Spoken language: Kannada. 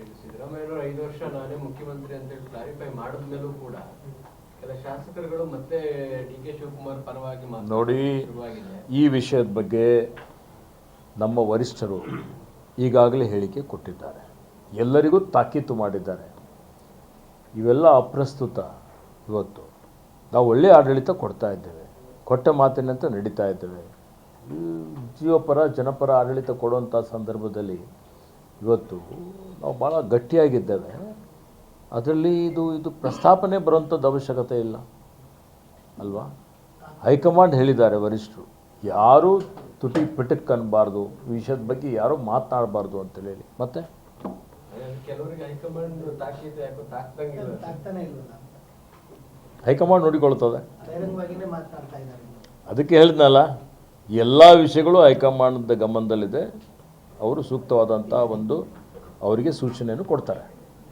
ಈಗ ಸಿದ್ದರಾಮಯ್ಯನವರು ಐದು ವರ್ಷ ನಾನೇ ಮುಖ್ಯಮಂತ್ರಿ ಅಂತೇಳಿ ಕ್ಲಾರಿಫೈ ಮಾಡಿದ್ಮೇಲೂ ಕೂಡ ಕೆಲ ಶಾಸಕರುಗಳು ಮತ್ತೆ ಡಿ ಕೆ ಶಿವಕುಮಾರ್ ಪರವಾಗಿ ನೋಡಿ ಈ ವಿಷಯದ ಬಗ್ಗೆ ನಮ್ಮ ವರಿಷ್ಠರು ಈಗಾಗಲೇ ಹೇಳಿಕೆ ಕೊಟ್ಟಿದ್ದಾರೆ. ಎಲ್ಲರಿಗೂ ತಾಕೀತು ಮಾಡಿದ್ದಾರೆ. ಇವೆಲ್ಲ ಅಪ್ರಸ್ತುತ ಇವತ್ತು. ನಾವು ಒಳ್ಳೆಯ ಆಡಳಿತ ಕೊಡ್ತಾ ಇದ್ದೇವೆ. ಕೊಟ್ಟ ಮಾತಿನಂತೆ ನಡೀತಾ ಇದ್ದೇವೆ. ಜೀವಪರ ಜನಪರ ಆಡಳಿತ ಕೊಡುವಂಥ ಸಂದರ್ಭದಲ್ಲಿ ಇವತ್ತು ನಾವು ಭಾಳ ಗಟ್ಟಿಯಾಗಿದ್ದೇವೆ. ಅದರಲ್ಲಿ ಇದು ಇದು ಪ್ರಸ್ತಾಪನೆ ಬರುವಂಥದ್ದು ಅವಶ್ಯಕತೆ ಇಲ್ಲ. ಅಲ್ವಾ? ಹೈಕಮಾಂಡ್ ಹೇಳಿದ್ದಾರೆ ವರಿಷ್ಠರು ಯಾರೂ ತುಟಿ ಪಿಟಕ್ ಅನ್ನಬಾರ್ದು ಈ ವಿಷಯದ ಬಗ್ಗೆ ಯಾರೂ ಮಾತನಾಡಬಾರ್ದು ಅಂತೇಳಿ ಮತ್ತೆ? ಹೈಕಮಾಂಡ್ ನೋಡಿಕೊಳ್ತದೆ ಅದಕ್ಕೆ ಹೇಳಿದ್ನಲ್ಲ ಎಲ್ಲ ವಿಷಯಗಳು ಹೈಕಮಾಂಡ್ ಗಮನದಲ್ಲಿದೆ. ಅವರು ಸೂಕ್ತವಾದಂಥ ಒಂದು ಅವರಿಗೆ ಸೂಚನೆಯನ್ನು ಕೊಡ್ತಾರೆ.